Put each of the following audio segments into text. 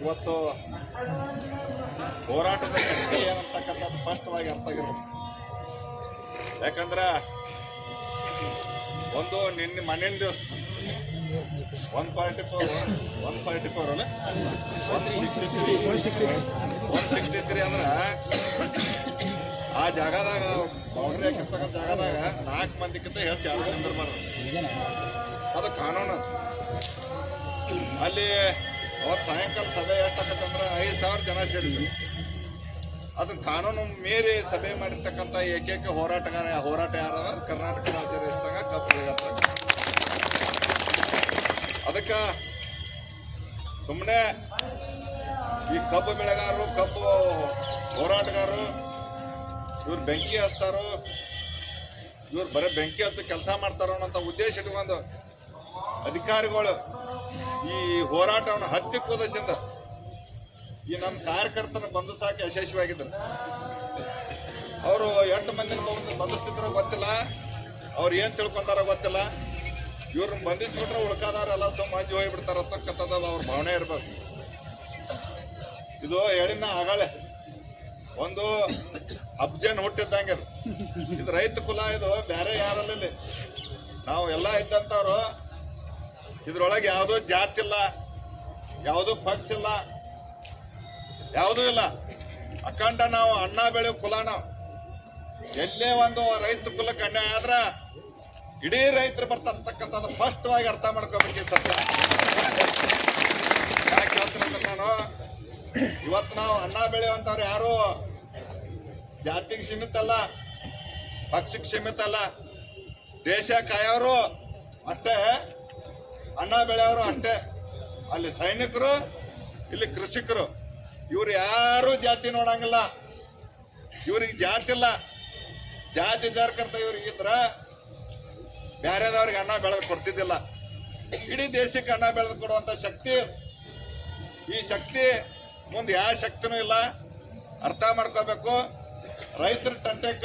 ಇವತ್ತು ಹೋರಾಟದ ಶಕ್ತಿ ಏನಂತಕ್ಕಂಥದ್ದು ಸ್ಪಷ್ಟವಾಗಿ ಅರ್ಥ ಆಗಿರ್ಬೇಕು ಯಾಕಂದ್ರೆ ಒಂದು ನಿನ್ನೆ ಮಣ್ಣಿನ ದಿವಸ one forty four one forty four ಅಲ್ಲ ಒನ್ ಸಿಕ್ಸ್ಟಿ ತ್ರೀ ಅಂದ್ರೆ ಆ ಜಾಗದಾಗ ಬೌಂಡ್ರಿ ಹಾಕಿರ್ತಕ್ಕಂಥ ಜಾಗದಾಗ ನಾಲ್ಕು ಮಂದಿಕ್ಕಿಂತ ಹೆಚ್ಚು ಯಾರು ನಿಂದಿರ್ಬಾರ್ದು. ಅದು ಕಾನೂನು. ಅಲ್ಲಿ ಅವತ್ತು ಸಾಯಂಕಾಲ ಸಭೆ ಎಷ್ಟಾಕತ್ತಂದ್ರೆ ಐದು ಸಾವಿರ ಜನ ಸೇರಿದ್ರು. ಅದನ್ನ ಕಾನೂನು ಮೀರಿ ಸಭೆ ಮಾಡಿರ್ತಕ್ಕಂಥ ಏಕೈಕ ಹೋರಾಟಗಾರ ಹೋರಾಟ ಯಾರ ಕರ್ನಾಟಕ ರಾಜ್ಯ ರೈತ ಕಬ್ಬು. ಅದಕ್ಕೆ ಸುಮ್ಮನೆ ಈ ಕಬ್ಬು ಬೆಳೆಗಾರರು, ಕಬ್ಬು ಹೋರಾಟಗಾರರು, ಇವ್ರು ಬೆಂಕಿ ಹಚ್ತಾರೋ, ಇವ್ರು ಬರೀ ಬೆಂಕಿ ಹಚ್ಚಿ ಕೆಲಸ ಮಾಡ್ತಾರೋ ಅನ್ನೋಂಥ ಉದ್ದೇಶ ಇಟ್ಕೊಂಡು ಅಧಿಕಾರಿಗಳು ಈ ಹೋರಾಟವನ್ನು ಹತ್ತಿ ಕೂದಸಿಂದ ಈ ನಮ್ಮ ಕಾರ್ಯಕರ್ತನ ಬಂಧಿಸಾಕ ಯಶಸ್ವಿಯಾಗಿದ್ದರು ಅವರು ಎಂಟು ಮಂದಿನ ಬಂಧಿಸ್ತಿದ್ರು ಗೊತ್ತಿಲ್ಲ. ಅವ್ರು ಏನು ತಿಳ್ಕೊಂತಾರೋ ಗೊತ್ತಿಲ್ಲ. ಇವ್ರನ್ನ ಬಂಧಿಸ್ಬಿಟ್ರೆ ಉಳ್ಕಾದವರೆಲ್ಲ ಸುಮ್ಮ ಮಂಜು ಹೋಗ್ಬಿಡ್ತಾರ ಅಂತಕ್ಕಂಥದ್ದು ಅವ್ರ ಭಾವನೆ ಇರ್ಬೇಕು. ಇದು ಹೇಳಿನ ಆಗಳೆ. ಒಂದು ಅಬ್ಜನ್ ಹುಟ್ಟಿದ್ದಂಗೆ. ಇದು ರೈತ ಕುಲ, ಇದು ಬೇರೆ ಯಾರಲ್ಲ ನಾವು ಎಲ್ಲ ಇದ್ದಂಥವ್ರು ಇದ್ರೊಳಗೆ ಯಾವುದೋ ಜಾತಿ ಇಲ್ಲ, ಯಾವುದೋ ಪಕ್ಷ ಇಲ್ಲ, ಯಾವುದೂ ಇಲ್ಲ. ಅಖಂಡ ನಾವು ಅಣ್ಣ ಬೆಳೆಯೋ ಕುಲ ನಾವು. ಎಲ್ಲೇ ಒಂದು ರೈತ ಕುಲಕ್ಕೆ ಅನ್ಯಾಯ ಆದ್ರ ಇಡೀ ರೈತರು ಬರ್ತಕ್ಕಂಥದ್ದು ಸ್ಪಷ್ಟವಾಗಿ ಅರ್ಥ ಮಾಡ್ಕೋಬೇಕು ಸತ್ಯ ಯಾಕೆ ನಾನು, ಇವತ್ತು ನಾವು ಅನ್ನ ಬೆಳೆಯುವಂಥವ್ರು ಯಾರು ಜಾತಿಗೆ ಸೀಮಿತ ಅಲ್ಲ, ಪಕ್ಷಕ್ಕೆ ಸೀಮಿತ ಅಲ್ಲ. ದೇಶ ಕಾಯೋರು ಅಷ್ಟೇ. ಅನ್ನ ಬೆಳೆಯವರು ಅಷ್ಟೇ ಅಲ್ಲಿ ಸೈನಿಕರು, ಇಲ್ಲಿ ಕೃಷಿಕರು. ಇವ್ರು ಯಾರು ಜಾತಿ ನೋಡಂಗಿಲ್ಲ. ಇವ್ರಿಗೆ ಜಾತಿ ಇಲ್ಲ. ಜಾತಿ ಜಾರ್ಕಂತ ಇವ್ರಿಗೆ ಇದ್ರ ಬೇರೆದವ್ರಿಗೆ ಅಣ್ಣ ಬೆಳೆದು ಕೊಡ್ತಿದ್ದಿಲ್ಲ. ಇಡೀ ದೇಶಕ್ಕೆ ಅಣ್ಣ ಬೆಳೆದು ಕೊಡುವಂತ ಶಕ್ತಿ ಈ ಶಕ್ತಿ ಮುಂದೆ ಯಾವ ಶಕ್ತಿನೂ ಇಲ್ಲ. ಅರ್ಥ ಮಾಡ್ಕೋಬೇಕು. ರೈತರ ತಂಟೆಕ್ಕ.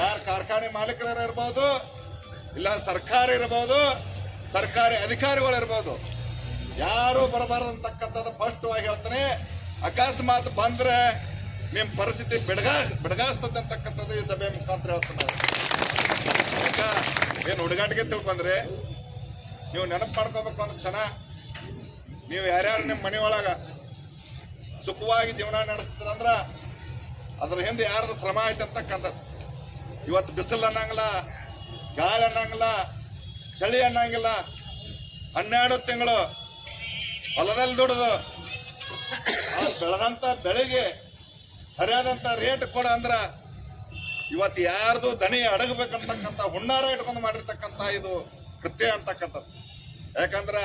ಯಾರು ಕಾರ್ಖಾನೆ ಮಾಲೀಕರ ಇರ್ಬೋದು, ಇಲ್ಲ ಸರ್ಕಾರ ಇರ್ಬೋದು ಸರ್ಕಾರಿ ಅಧಿಕಾರಿಗಳು ಇರ್ಬೋದು ಯಾರು ಫಸ್ಟ್ ಆಗಿ ಹೇಳ್ತಾನೆ. ಅಕಸ್ಮಾತ್ ಬಂದ್ರೆ ನಿಮ್ಮ ಪರಿಸ್ಥಿತಿ ಬೆಡಗಾ ಬೆಡಗಾಸ್ತದೆ ಅಂತಕ್ಕಂಥದ್ದು ಈ ಸಭೆ ಮುಖಾಂತರ ಹೇಳ್ತಾನೆ ಏನು ಹುಡುಗಾಟಿಗೆ ತಿಳ್ಕೊಂಡ್ರೆ? ನೀವು ನೆನಪು ಮಾಡ್ಕೋಬೇಕು ಒಂದು ಕ್ಷಣ. ನೀವು ಯಾರ್ಯಾರು ನಿಮ್ಮ ಮನೆ ಒಳಗ ಸುಖವಾಗಿ ಜೀವನ ನಡೆಸ್ತೀರಂದ್ರ ಅದ್ರ ಹಿಂದೆ ಯಾರ್ದು ಶ್ರಮ ಐತೆ ಅಂತಕ್ಕಂಥದ್ದು. ಇವತ್ತು ಬಿಸಿಲು ಅನ್ನಂಗಿಲ್ಲ ಗಾಳಿ ಅನ್ನಂಗಿಲ್ಲ ಚಳಿ ಅನ್ನಂಗಿಲ್ಲ. ಹನ್ನೆರಡು ತಿಂಗಳು ಹೊಲದಲ್ಲಿ ದುಡಿದು. ಆ ಬೆಳೆದಂತ ಬೆಳೆಗೆ ಸರಿಯಾದಂತ ರೇಟ್ ಕೊಡ ಅಂದ್ರ ಇವತ್ತು ಯಾರ್ದು ದನಿ ಅಡಗಬೇಕಂತಕ್ಕಂಥ ಹುಣ್ಣಾರ ಇಟ್ಕೊಂಡು ಮಾಡಿರ್ತಕ್ಕಂಥ ಇದು ಕೃತ್ಯ ಅಂತಕ್ಕಂಥದ್ದು. ಯಾಕಂದ್ರ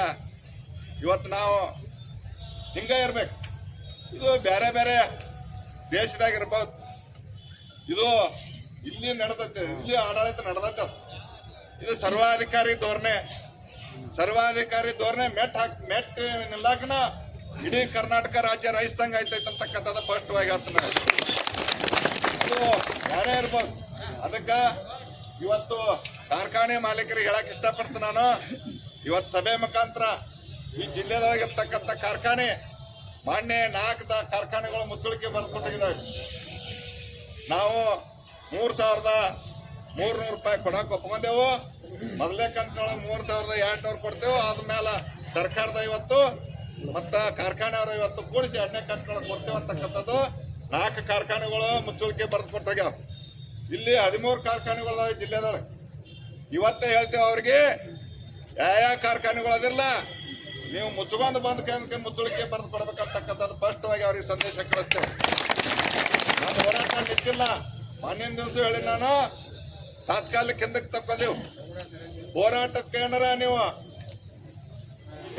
ಇವತ್ತು ನಾವು ಹಿಂಗ ಇರ್ಬೇಕು. ಇದು ಬೇರೆ ಬೇರೆ ದೇಶದಾಗ ಇದು ಇಲ್ಲಿ ನಡೆದೈತೆ ಇಲ್ಲಿ ಆಡಳಿತ ನಡೆದೈತೆ ಅದು. ಇದು ಸರ್ವಾಧಿಕಾರಿ ಧೋರಣೆ. ಸರ್ವಾಧಿಕಾರಿ ಧೋರಣೆ ಮೆಟ್ ಹಾಕ್ ಮೆಟ್ ನಿಲ್ಲಾಕನ ಇಡೀ ಕರ್ನಾಟಕ ರಾಜ್ಯ ರೈತ ಸಂಘ ಐತೈತೆ ಸ್ಪಷ್ಟವಾಗಿ ಹೇಳ್ತಾನೆ ಯಾರೇ ಇರ್ಬೋದು. ಅದಕ್ಕ ಇವತ್ತು ಕಾರ್ಖಾನೆ ಮಾಲೀಕರಿಗೆ ಹೇಳಕ್ ಇಷ್ಟಪಡ್ತೀನಿ ನಾನು. ಇವತ್ತು ಸಭೆ ಮುಖಾಂತರ ಈ ಜಿಲ್ಲೆದೊಳಗಿರ್ತಕ್ಕಂಥ ಕಾರ್ಖಾನೆ ಮಾನ್ಯ ನಾಲ್ಕು ಕಾರ್ಖಾನೆಗಳು ಮುಚ್ಚಳಿಕೆ ಬರ್ಕೊಟ್ಟಿದ್ದಾವೆ ನಾವು ಮೂರ್ ಸಾವಿರದ ಮೂರ್ನೂರು ರೂಪಾಯಿ ಕೊಡಕ್ಕೆ ಒಪ್ಕೊಂಡೆವು. ಮೊದಲೇ ಕಂತಿನೊಳಗೆ ಮೂರು ಸಾವಿರದ ಎರಡ್ನೂರು ಕೊಡ್ತೇವೆ. ಆದ್ಮೇಲೆ ಸರ್ಕಾರದ ಇವತ್ತು ಮತ್ತ ಅವ್ರ ಇವತ್ತು ಕೂಡಿಸಿ ಎರಡನೇ ಕಂತಿನೊಳಗೆ ಕೊಡ್ತೇವೆ ಅಂತಕ್ಕಂಥದ್ದು. ನಾಲ್ಕು ಕಾರ್ಖಾನೆಗಳು ಮುಚ್ಚಳಿಕೆ ಬರೆದು ಕೊಟ್ಟಾಗ ಇಲ್ಲಿ ಹದಿಮೂರು ಕಾರ್ಖಾನೆಗಳ ಜಿಲ್ಲೆದೊಳಗೆ. ಇವತ್ತೇ ಹೇಳ್ತೇವೆ ಅವ್ರಿಗೆ ಯಾವ ಕಾರ್ಖಾನೆಗಳು ಅದಿಲ್ಲ ನೀವು ಮುಚ್ಕೊಂಡು ಬಂದ ಕೇಂದ್ರಕ್ಕೆ ಮುಚ್ಚುಳಿಕೆ ಬರೆದು ಕೊಡ್ಬೇಕಂತಕ್ಕಂಥದ್ದು ಸ್ಪಷ್ಟವಾಗಿ ಅವ್ರಿಗೆ ಸಂದೇಶ ಕಳಿಸ್ತೇವೆ. ನಾನು ಹೋರಾಟ ನಿಂತಿಲ್ಲ. ಮಣ್ಣಿನ ದಿವಸ ಹೇಳಿ ನಾನು ತಾತ್ಕಾಲಿಕ ಹಿಂದಕ್ಕೆ ತಕ್ಕೊಂದೇವು ಹೋರಾಟಕ್ಕೆ ಏನಾರ ನೀವು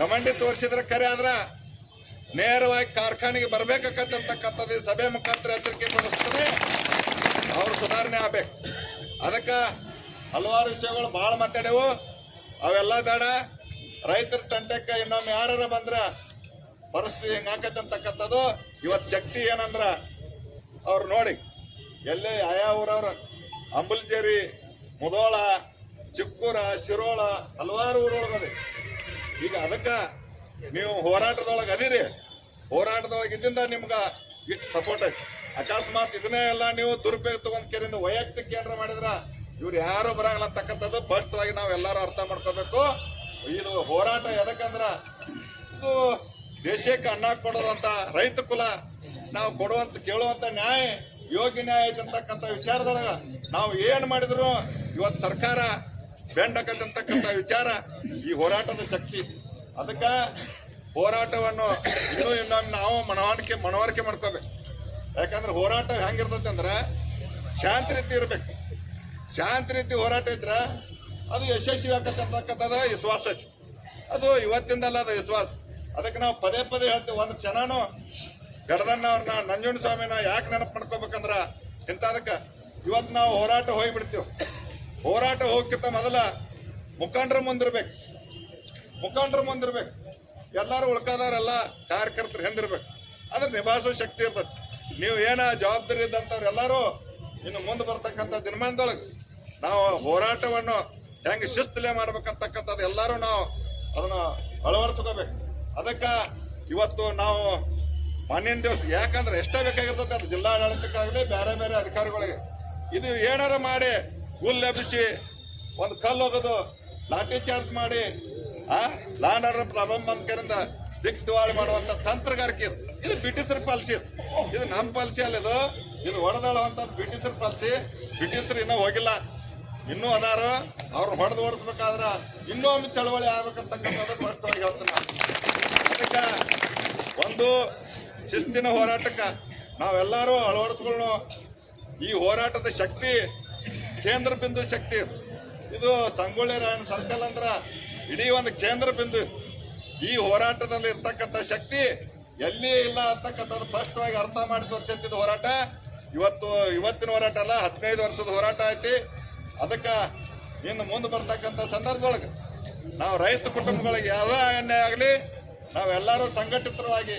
ಗಮಂಡಿ ತೋರಿಸಿದ್ರೆ ಕರೆ ಆದ್ರ ನೇರವಾಗಿ ಕಾರ್ಖಾನೆಗೆ ಬರ್ಬೇಕಂತಕ್ಕಂಥದ್ದು ಈ ಸಭೆ ಮುಖಾಂತರ ಎಚ್ಚರಿಕೆ ಕೊಡಿಸ್ತಾರೆ ಅವ್ರ ಸುಧಾರಣೆ ಆಗ್ಬೇಕು. ಅದಕ್ಕೆ ಹಲವಾರು ವಿಷಯಗಳು ಭಾಳ ಮಾತಾಡೆವು ಅವೆಲ್ಲ ಬೇಡ. ರೈತರ ತಂಟೆಕ್ಕ ಇನ್ನೊಮ್ಮೆ ಯಾರು ಬಂದ್ರ ಪರಿಸ್ಥಿತಿ ಹೆಂಗಾಕತ್ತೆ ಅಂತಕ್ಕಂಥದ್ದು ಇವತ್ತು ಶಕ್ತಿ ಏನಂದ್ರ ಅವ್ರು ನೋಡಿ. ಎಲ್ಲೇ ಆಯಾ ಊರವ್ರ ಅಂಬುಲ್ಜೇರಿ ಮುದೋಳ ಚಿಕ್ಕೂರ, ಶಿರೋಳ ಹಲವಾರು ಊರೊಳಗದೆ ಈಗ ಅದಕ್ಕೆ ನೀವು ಹೋರಾಟದೊಳಗೆ ಅದಿರಿ. ಹೋರಾಟದೊಳಗೆ ಇದ್ದಿಂದ ನಿಮ್ಗೆ ಇಷ್ಟು ಸಪೋರ್ಟ್ ಐತಿ ಅಕಸ್ಮಾತ್ ಇದನ್ನೇ ಎಲ್ಲ ನೀವು ದುರುಪಯೋಗ ತಗೊಂಡ್ ಕೇರಿಂದ ವೈಯಕ್ತಿಕ ಕೇಂದ್ರ ಮಾಡಿದ್ರ ಇವ್ರು ಯಾರು ಬರಂಗಿಲ್ಲ ಅಂತಕ್ಕಂಥದ್ದು ಸ್ಪಷ್ಟವಾಗಿ ನಾವು ಎಲ್ಲರೂ ಅರ್ಥ ಮಾಡ್ಕೋಬೇಕು. ಇದು ಹೋರಾಟ ಎದಕ್ಕಂದ್ರ ಇದು ದೇಶಕ್ಕೆ ಅನ್ನ ಕೊಡೋದಂತ ರೈತ ಕುಲ, ನಾವು ಕೊಡುವಂತ ಕೇಳುವಂತ ನ್ಯಾಯ ಯೋಗ್ಯ ನ್ಯಾಯ ಐತೆ ಅಂತಕ್ಕಂಥ ವಿಚಾರದೊಳಗ ನಾವು ಏನು ಮಾಡಿದ್ರು ಇವತ್ತು ಸರ್ಕಾರ ಬೆಂಡಕತ್ತಂತಕ್ಕಂಥ ವಿಚಾರ, ಈ ಹೋರಾಟದ ಶಕ್ತಿ. ಅದಕ್ಕ ಹೋರಾಟವನ್ನು ಇನ್ನೂ ಇನ್ನೊಮ್ಮೆ ನಾವು ಮನವರಿಕೆ ಮನವರಿಕೆ ಮಾಡ್ಕೋಬೇಕು. ಯಾಕಂದ್ರೆ ಹೋರಾಟ ಹೆಂಗಿರ್ತೈತೆ ಅಂದ್ರೆ ಶಾಂತಿ ರೀತಿ ಇರ್ಬೇಕು. ಶಾಂತಿ ರೀತಿ ಹೋರಾಟ ಇದ್ರೆ ಅದು ಯಶಸ್ವಿ ಆಗತಕ್ಕಂಥದ್ದು ವಿಶ್ವಾಸ ಅದು ಇವತ್ತಿಂದಲ್ಲ ಅದು ವಿಶ್ವಾಸ. ಅದಕ್ಕೆ ನಾವು ಪದೇ ಪದೇ ಹೇಳ್ತೀವಿ, ಒಂದು ಕ್ಷಣನೂ ಗಡದಣ್ಣ ಅವ್ರನ್ನ ನಂಜುಂಡ ಸ್ವಾಮಿನ ಯಾಕೆ ನೆನಪು ಮಾಡ್ಕೋಬೇಕಂದ್ರ ಇಂಥದಕ್ಕೆ. ಇವತ್ತು ನಾವು ಹೋರಾಟ ಹೋಗ್ಬಿಡ್ತೀವಿ. ಹೋರಾಟ ಹೋಗ್ಕಿಂತ ಮೊದಲ ಮುಖಂಡರ ಮುಂದಿರ್ಬೇಕು. ಮುಖಂಡರ ಮುಂದಿರ್ಬೇಕು. ಎಲ್ಲರೂ ಉಳ್ಕಾದವರೆಲ್ಲ ಕಾರ್ಯಕರ್ತರು ಹೆಂದಿರ್ಬೇಕು. ಅದ್ರ ನಿಭಾಯಿಸೋ ಶಕ್ತಿ ಇರ್ತದೆ. ನೀವು ಏನ ಜವಾಬ್ದಾರಿ ಇದ್ದಂಥವ್ರು ಎಲ್ಲರೂ ಇನ್ನು ಮುಂದೆ ಬರ್ತಕ್ಕಂಥ ದಿನಮಾನದೊಳಗೆ ನಾವು ಹೋರಾಟವನ್ನು ಹೆಂಗೆ ಶಿಸ್ತಲೆ ಮಾಡ್ಬೇಕಂತಕ್ಕಂಥದ್ದು ಎಲ್ಲರೂ ನಾವು ಅದನ್ನ ಅಳವಡಿಸ್ಕೋಬೇಕು. ಅದಕ್ಕ ಇವತ್ತು ನಾವು ಮಾನ್ಯನ ದಿವಸ ಯಾಕಂದ್ರೆ ಎಷ್ಟೇ ಬೇಕಾಗಿರ್ತದೆ ಅದು ಜಿಲ್ಲಾಡಳಿತಕ್ಕಾಗಲಿ ಬೇರೆ ಬೇರೆ ಅಧಿಕಾರಿಗಳಿಗೆ. ಇದು ಏನಾರ ಮಾಡಿ ಹುಲ್ಲು ಎಬ್ಬಿಸಿ ಒಂದು ಕಲ್ಲು ಹೋಗೋದು, ಲಾಠಿ ಚಾರ್ಜ್ ಮಾಡಿ, ಆ ಲ್ಯಾಂಡ್ ಆರ್ಡರ್ ಪ್ರಾಬ್ಲಮ್ ಬಂದ್ಕರಿಂದ ದಿಕ್ ದಿವಾಳಿ ಮಾಡುವಂತ ತಂತ್ರಗಾರಿಕೆ ಇದು. ಇದು ಬ್ರಿಟಿಷರ ಪಾಲಿಸಿ ಇದು. ಇದು ನಮ್ಮ ಪಾಲಿಸಿ ಅಲ್ಲ ಇದು. ಇದು ಹೊಡೆದಾಳುವಂತ ಬ್ರಿಟಿಷರ ಪಾಲಿಸಿ. ಬ್ರಿಟಿಷರು ಇನ್ನೂ ಹೋಗಿಲ್ಲ. ಇನ್ನೂ ಅದಾರು. ಅವ್ರು ಹೊಡೆದು ಓಡಿಸ್ಬೇಕಾದ್ರ ಇನ್ನೂ ಒಂದು ಚಳವಳಿ ಆಗ್ಬೇಕಂತಕ್ಕಂಥದ್ದು ಸ್ಪಷ್ಟವಾಗಿ ಹೇಳ್ತೀನಿ. ಅದಕ್ಕೆ ಒಂದು ಶಿಸ್ತಿನ ಹೋರಾಟಕ್ಕೆ ನಾವೆಲ್ಲರೂ ಅಳವಡಿಸ್ಕೊಳ್ಳೋ ಈ ಹೋರಾಟದ ಶಕ್ತಿ ಕೇಂದ್ರ ಬಿಂದು ಶಕ್ತಿ. ಇದು. ಸಂಗೊಳ್ಳಿ ರಾಯಣ್ಣ ಸರ್ಕಲ್ ಅಂದ್ರ ಇಡೀ ಒಂದು ಕೇಂದ್ರ ಬಿಂದು. ಈ ಹೋರಾಟದಲ್ಲಿ ಇರ್ತಕ್ಕಂಥ ಶಕ್ತಿ ಎಲ್ಲಿ ಇಲ್ಲ ಅಂತಕ್ಕಂಥದ್ದು ಸ್ಪಷ್ಟವಾಗಿ ಅರ್ಥ ಮಾಡಿ ತೋರಿಸಿದ್ದ ಹೋರಾಟ. ಇವತ್ತು, ಇವತ್ತಿನ ಹೋರಾಟ ಅಲ್ಲ, ಹದಿನೈದು ವರ್ಷದ ಹೋರಾಟ ಐತಿ. ಅದಕ್ಕೆ ಇನ್ನು ಮುಂದೆ ಬರ್ತಕ್ಕಂಥ ಸಂದರ್ಭದೊಳಗೆ ನಾವು ರೈತ ಕುಟುಂಬಗಳಿಗೆ ಯಾವ ಅನ್ಯಾಯ ಆಗಲಿ ನಾವೆಲ್ಲರೂ ಸಂಘಟಿತವಾಗಿ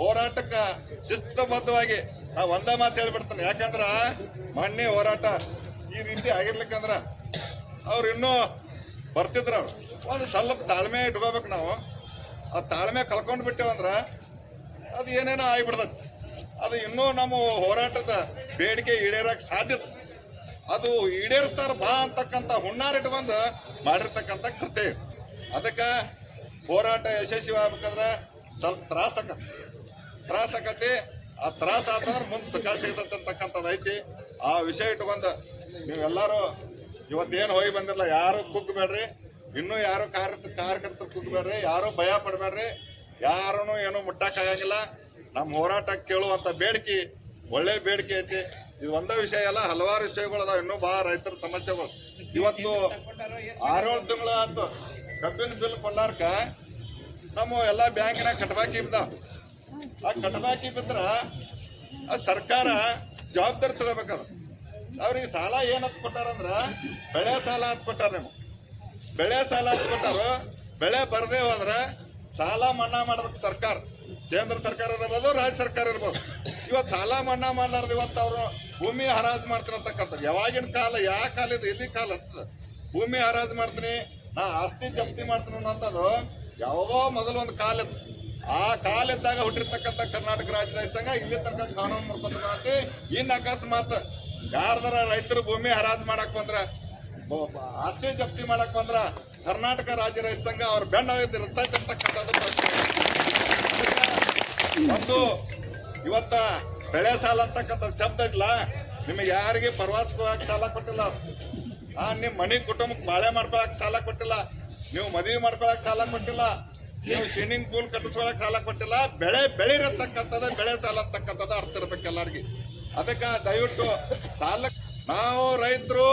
ಹೋರಾಟಕ್ಕೆ ಶಿಸ್ತಬದ್ಧವಾಗಿ ನಾವು ಒಂದೇ ಮಾತು ಹೇಳ್ಬಿಡ್ತೇನೆ. ಯಾಕಂದ್ರೆ ಮೊನ್ನೆ ಹೋರಾಟ. ಈ ರೀತಿ ಆಗಿರ್ಲಿಕ್ಕಂದ್ರ ಅವ್ರು ಇನ್ನೂ ಬರ್ತಿದ್ರು ಅವ್ರು. ಒಂದು ಸ್ವಲ್ಪ ತಾಳ್ಮೆ ಇಟ್ಕೋಬೇಕು ನಾವು. ಆ ತಾಳ್ಮೆ ಕಳ್ಕೊಂಡು ಬಿಟ್ಟೇವಂದ್ರ ಅದು ಏನೇನೋ ಆಗಿಬಿಡ್ತದೆ ಅದು ಇನ್ನೂ ನಮ್ಮ ಹೋರಾಟದ ಬೇಡಿಕೆ ಈಡೇರಕ್ಕೆ ಸಾಧ್ಯತೆ ಅದು ಈಡೇರಿಸ್ತಾರ ಬಾ ಅಂತಕ್ಕಂಥ ಹುಣ್ಣಾರಿಟ್ಟು ಬಂದು ಮಾಡಿರ್ತಕ್ಕಂಥ ಕೃತ್ಯ. ಅದಕ್ಕೆ ಹೋರಾಟ ಯಶಸ್ವಿ ಆಗ್ಬೇಕಂದ್ರೆ ಸ್ವಲ್ಪ ತ್ರಾಸ ಆಕತಿ ತ್ರಾಸ ಆ ತ್ರಾಸ ಆತಂದ್ರೆ ಮುಂದೆ ಸುಖ ಸಿಗ್ತದೆ ಅಂತಕ್ಕಂಥದ್ದು ಐತಿ. ಆ ವಿಷಯ ಇಟ್ಕೊಂಡು ನೀವೆಲ್ಲರೂ ಇವತ್ತೇನು ಹೋಗಿ ಬಂದಿರಲ್ಲ, ಯಾರು ಕುಗ್ಬೇಡ್ರಿ. ಇನ್ನೂ ಯಾರು ಕಾರ್ಯ ಕಾರ್ಯಕರ್ತರು ಕುಗ್ಬೇಡ್ರಿ. ಯಾರು ಭಯ ಪಡಬೇಡ್ರಿ. ಯಾರೂ ಏನೂ ಮುಟ್ಟಕ್ಕಾಗಂಗಿಲ್ಲ. ನಮ್ಮ ಹೋರಾಟ ಕೇಳುವಂಥ ಬೇಡಿಕೆ, ಒಳ್ಳೆ ಬೇಡಿಕೆ ಐತಿ. ಇದು ಒಂದೇ ವಿಷಯ ಅಲ್ಲ, ಹಲವಾರು ವಿಷಯಗಳು ಅದಾವ. ಇನ್ನೂ ಭಾಳ ರೈತರ ಸಮಸ್ಯೆಗಳು. ಇವತ್ತು ಆರೇಳು ತಿಂಗಳ ಆಯ್ತು. ಕಬ್ಬಿನ ಬಿಲ್ ಕೊಡ್ಲಾರ್ಕ ನಮ್ಮ ಎಲ್ಲ ಬ್ಯಾಂಕಿನ ಕಟ್ಬಾಕಿ ಬಿದ್ದಾವ ಆ ಕಟ್ಬಾಕಿ ಬಿದ್ರ ಆ ಸರ್ಕಾರ ಜವಾಬ್ದಾರಿ ತಗೋಬೇಕದ. ಅವ್ರಿಗೆ ಸಾಲ ಏನ್ ಹತ್ ಕೊಟ್ಟಾರಂದ್ರ ಬೆಳೆ ಸಾಲ ಹತ್ ಕೊಟ್ಟಾರ ನೀವು ಬೆಳೆ ಸಾಲ ಹತ್ ಕೊಟ್ಟಾರು, ಬೆಳೆ ಬರದೇ ಹೋದ್ರ ಸಾಲ ಮನ್ನಾ ಮಾಡ್ಬೇಕು ಸರ್ಕಾರ. ಕೇಂದ್ರ ಸರ್ಕಾರ ಇರ್ಬೋದು, ರಾಜ್ಯ ಸರ್ಕಾರ ಇರ್ಬೋದು. ಇವತ್ತು ಸಾಲ ಮನ್ನಾ ಮಾಡ್ಲಾರ್ದು ಇವತ್ತು ಅವರು ಭೂಮಿ ಹರಾಜು ಮಾಡ್ತೀನಿ ಯಾವಾಗಿನ ಕಾಲ ಯಾವ ಕಾಲ ಇದು ಇಲ್ಲಿ ಕಾಲ ಭೂಮಿ ಹರಾಜು ಮಾಡ್ತೀನಿ, ನಾ ಆಸ್ತಿ ಜಪ್ತಿ ಮಾಡ್ತೀನಿ ಅನ್ನೋಂಥದ್ದು ಯಾವಾಗೋ ಮೊದಲು ಒಂದು ಕಾಲ ಆ ಕಾಲ ಇದ್ದಾಗ ಹುಟ್ಟಿರ್ತಕ್ಕಂಥ ಕರ್ನಾಟಕ ರಾಜ್ಯ ರೈತ ಸಂಘ ಇಲ್ಲಿ ತನಕ ಕಾನೂನು ಮಾಡ್ಕೊತ ಇನ್ನು ಅಕಸ್ಮಾತ್ ಯಾರ್ದಾರ ರೈತರು ಭೂಮಿ ಹರಾಜು ಮಾಡಕ್ ಬಂದ್ರ ಆಸ್ತಿ ಜಪ್ತಿ ಮಾಡಕ್ ಬಂದ್ರ, ಕರ್ನಾಟಕ ರಾಜ್ಯ ರೈತ ಸಂಘ ಅವ್ರ ಅಂತಕ್ಕಂಥದ್ದು ಒಂದು ಇವತ್ತ ಬೆಳೆ ಸಾಲ ಅಂತಕ್ಕಂಥ ಶಬ್ದ ಇಲ್ಲ ನಿಮಗೆ ಯಾರಿಗೆ ಪ್ರವಾಸ ಸಾಲ ಕೊಟ್ಟಿಲ್ಲ. ಆ ನಿಮ್ಮ ಮನೆ ಕುಟುಂಬಕ್ಕೆ ಬಾಳೆ ಮಾಡ್ಕೊಳಕ್ ಸಾಲ ಕೊಟ್ಟಿಲ್ಲ, ನೀವು ಮದುವೆ ಮಾಡ್ಕೊಳಕ್ ಸಾಲ ಕೊಟ್ಟಿಲ್ಲ, ನೀವು ಸ್ವಿಮ್ಮಿಂಗ್ ಪೂಲ್ ಕಟ್ಟಿಸ್ಕೊಳಕ್ ಸಾಲ ಕೊಟ್ಟಿಲ್ಲ, ಬೆಳೆ ಬೆಳಿರತಕ್ಕಂಥದ್ದು ಬೆಳೆ ಸಾಲ ಅಂತಕ್ಕಂಥದ್ದು ಅರ್ಥ ಇರ್ಬೇಕು ಎಲ್ಲರಿಗೆ. ಅದಕ್ಕೆ ದಯವಿಟ್ಟು ಸಾಲ ನಾವು ರೈತರು,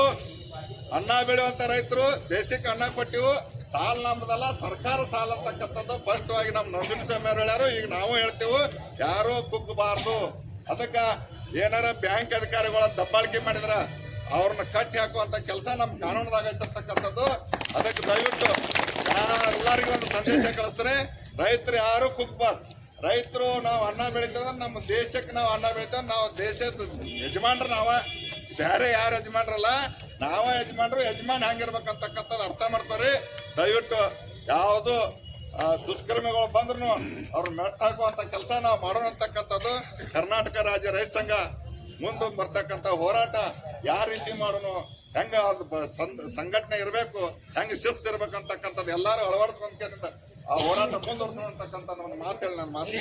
ಅನ್ನ ಬೆಳೆಯುವಂತ ರೈತರು, ದೇಶಕ್ಕೆ ಅನ್ನ ಕೊಟ್ಟಿವು. ಸಾಲ ನಮ್ಮದಲ್ಲ ಸರ್ಕಾರ ಸಾಲ ಅಂತಕ್ಕಂಥದ್ದು ಆಗಿ ನಮ್ಮ ನಂದಿನ ಸ್ವಾಮಿ ಅವರು ಹೇಳ್ಯಾರು. ಈಗ ನಾವು ಹೇಳ್ತೇವೆ, ಯಾರು ಕುಗ್ಗಬಾರ್ದು ಅದಕ್ಕ ಏನಾರ ಬ್ಯಾಂಕ್ ಅಧಿಕಾರಿಗಳ ದಬ್ಬಾಳಿಕೆ ಮಾಡಿದ್ರ ಅವ್ರನ್ನ ಕಟ್ಟಿ ಹಾಕುವಂತ ಕೆಲಸ ನಮ್ಮ ಕಾನೂನದಾಗ ಐತಕ್ಕಂಥದ್ದು ಅದಕ್ಕೆ ದಯವಿಟ್ಟು ಎಲ್ಲರಿಗೂ ಒಂದು ಸಂದೇಶ ಕಳಿಸ್ತಾರೆ ರೈತರು ಯಾರು ಕುಗ್ಬಾರ್ದು. ರೈತರು ನಾವು ಅನ್ನ ಬೆಳಿತೇವೆ, ನಮ್ಮ ದೇಶಕ್ಕೆ ನಾವು ಅನ್ನ ಬೆಳಿತೇವೆ, ನಾವು ದೇಶದ ಯಜಮಾನ್ರು ನಾವ. ಬೇರೆ ಯಾರು ಯಜಮಾನ್ರಲ್ಲ ನಾವ ಯಜಮಾನ್ರು, ಯಜಮಾನ್ ಹೆಂಗಿರ್ಬೇಕಂತಕ್ಕಂಥದ್ದು ಅರ್ಥ ಮಾಡ್ತಾರೆ ದಯವಿಟ್ಟು ಯಾವುದು ದುಷ್ಕರ್ಮಿಗಳು ಬಂದ್ರು ಅವ್ರ ಮೆಟ್ಟಾಕುವಂತ ಕೆಲಸ ನಾವು ಮಾಡೋಣ ಅಂತಕ್ಕಂಥದ್ದು. ಕರ್ನಾಟಕ ರಾಜ್ಯ ರೈತ ಸಂಘ ಮುಂದೆ ಬರ್ತಕ್ಕಂಥ ಹೋರಾಟ ಯಾವ ರೀತಿ ಮಾಡೋಣ ಹೆಂಗ ಅದು ಸಂಘಟನೆ ಇರಬೇಕು, ಹೆಂಗೆ ಶಿಸ್ತು ಇರ್ಬೇಕಂತಕ್ಕಂಥದ್ದು ಎಲ್ಲಾರು ಅಳವಡಿಸ್ಕೊಂತ ಆ ಹೋರಾಟ ಮುಂದುವರ್ಸೋಣ ಅಂತಕ್ಕಂಥ ಮಾತು ಹೇಳಿ ನಾನು ಮಾತು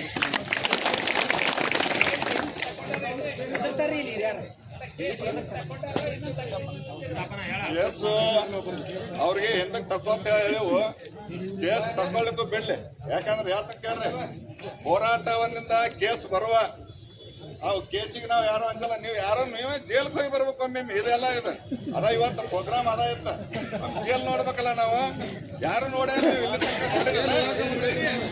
ಕೇಸು ಅವ್ರಿಗೆ ಹಿಂದಕ್ಕೆ ತಕ್ಕೊಂತ ಹೇಳಿವು. ಕೇಸ್ ತಕೊಳ್ಳಿಕ್ಕೂ ಬಿಡ್ಲಿ ಯಾಕಂದ್ರೆ ಯಾತಕ್ಕೆ ಹೋರಾಟ ಒಂದಿಂದ ಕೇಸ್ ಬರುವ ಅವು ಕೇಸಿಗೆ ನಾವ್ ಯಾರು ಅಂಜಲ್ಲ, ನೀವು ಯಾರೋ ನೀವೇ ಜೇಲ್ ಹೋಗಿ ಬರ್ಬೇಕು ಒಮ್ಮೆ ಇದೆಲ್ಲ ಇದೆ. ಅದ ಇವತ್ತು ಪ್ರೋಗ್ರಾಮ್ ಅದ ಇತ್ತ. ಜೈಲ್ ನೋಡ್ಬೇಕಲ್ಲ ನಾವು. ಯಾರು ನೋಡ್ಯಾರ